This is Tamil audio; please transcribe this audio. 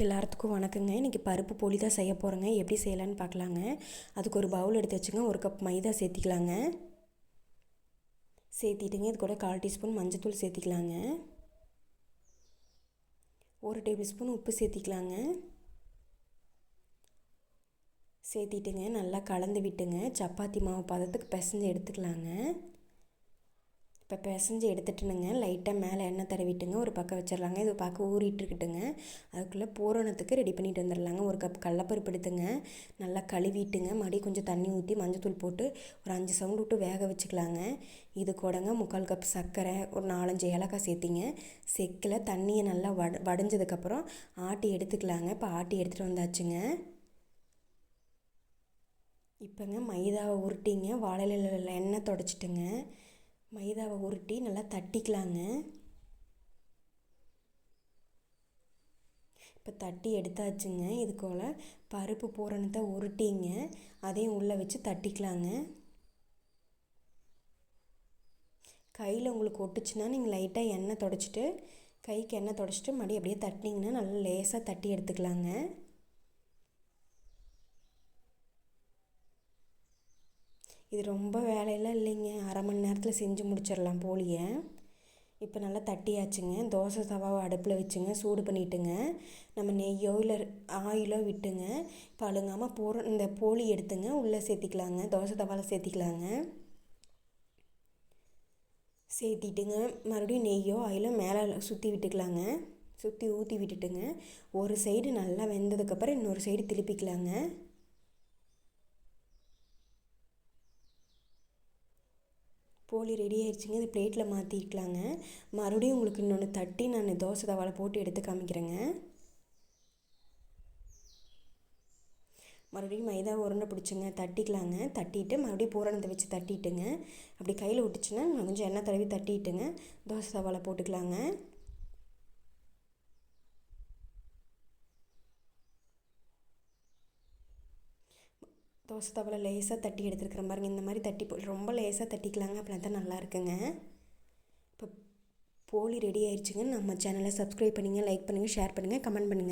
எல்லாத்துக்கும் வணக்கங்க. இன்றைக்கி பருப்பு போலி தான் செய்ய போகிறேங்க எப்படி செய்யலான்னு பார்க்கலாங்க. அதுக்கு ஒரு பவுல் எடுத்து வச்சுங்க. ஒரு கப் மைதா சேர்த்திக்கலாங்க. சேர்த்திட்டுங்க. இது கூட கால் டீஸ்பூன் மஞ்சத்தூள் சேர்த்திக்கலாங்க. ஒரு டேபிள் ஸ்பூன் உப்பு சேர்த்திக்கலாங்க. சேர்த்திட்டுங்க. நல்லா கலந்து விட்டுங்க. சப்பாத்தி மாவு பதத்துக்கு பிசைஞ்சு எடுத்துக்கலாங்க. இப்போ பிசைஞ்சு எடுத்துட்டுனுங்க. லைட்டாக மேலே எண்ணெய் தடவிட்டுங்க. ஒரு பக்கம் வச்சிடலாங்க. இது பார்க்க ஊறிட்டுருக்கட்டுங்க. அதுக்குள்ளே பூரணத்துக்கு ரெடி பண்ணிட்டு வந்துடலாங்க. ஒரு கப் கடலப்பருப்பு எடுத்துங்க. நல்லா கழுவிட்டுங்க. மறுபடியும் கொஞ்சம் தண்ணி ஊற்றி மஞ்சத்தூள் போட்டு ஒரு அஞ்சு சவுண்டு விட்டு வேக வச்சுக்கலாங்க. இது கூடங்க முக்கால் கப் சர்க்கரை ஒரு நாலஞ்சு ஏலக்காய் சேர்த்திங்க. செக்கில் தண்ணியை நல்லா வட வடைஞ்சதுக்கப்புறம் ஆட்டி எடுத்துக்கலாங்க. இப்போ ஆட்டி எடுத்துகிட்டு வந்தாச்சுங்க. இப்போங்க மைதாவை உருட்டிங்க. வாழையில எண்ணெய் தொடச்சிட்டுங்க. மைதாவை உருட்டி நல்லா தட்டிக்கலாங்க. இப்போ தட்டி எடுத்தாச்சுங்க. இது போல் பருப்பு பூரணத்தை உருட்டிங்க. அதையும் உள்ளே வச்சு தட்டிக்கலாங்க. கையில் உங்களுக்கு ஒட்டுச்சுன்னா நீங்கள் லைட்டாக எண்ணெய் தொடச்சிட்டு கைக்கு எண்ணெய் தொடச்சிட்டு மறுபடியும் அப்படியே தட்டினீங்கன்னா நல்லா லேசாக தட்டி எடுத்துக்கலாங்க. இது ரொம்ப வேலையெல்லாம் இல்லைங்க. அரை மணி நேரத்தில் செஞ்சு முடிச்சிடலாம் போலியை. இப்போ நல்லா தட்டியாச்சுங்க. தோசை தவாவை அடுப்பில் வச்சுங்க. சூடு பண்ணிட்டுங்க. நம்ம நெய்யோ இல்லை ஆயிலோ விட்டுங்க. இப்போ அழுங்காமல் போகிற இந்த போலி எடுத்துங்க. உள்ளே சேர்த்திக்கலாங்க. தோசை தவாவில் சேர்த்திக்கலாங்க. சேர்த்திட்டுங்க. மறுபடியும் நெய்யோ ஆயிலோ மேலே சுற்றி விட்டுக்கலாங்க. சுற்றி ஊற்றி விட்டுட்டுங்க. ஒரு சைடு நல்லா வெந்ததுக்கப்புறம் இன்னொரு சைடு திருப்பிக்கலாங்க. போலி ரெடி ஆயிடுச்சுங்க இது பிளேட்டில் மாற்றிக்கலாங்க மறுபடியும் உங்களுக்கு இன்னொன்று தட்டி நான் தோசை தவாவில் போட்டு எடுத்து காமிக்கிறேங்க. மறுபடியும் மைதா உருண்டை பிடிச்சிங்க. தட்டிக்கலாங்க. தட்டிட்டு மறுபடியும் பூரணத்தை வச்சு தட்டிட்டுங்க. அப்படி கையில் விட்டுச்சுன்னா கொஞ்சம் எண்ணெய் தடவி தட்டிட்டுங்க. தோசை தவாவில் போட்டுக்கலாங்க. தோசை தவலை லேசாக தட்டி எடுத்துருக்குற பாருங்க இந்த மாதிரி தட்டி போ ரொம்ப லேசாக தட்டிக்கலாங்க அப்படின்னா தான் நல்லா இருக்குங்க இப்போ போலி ரெடி ஆயிடுச்சுங்க நம்ம சேனலை சப்ஸ்கிரைப் பண்ணுங்கள் லைக் பண்ணுங்கள் ஷேர் பண்ணுங்கள் கமெண்ட் பண்ணுங்கள்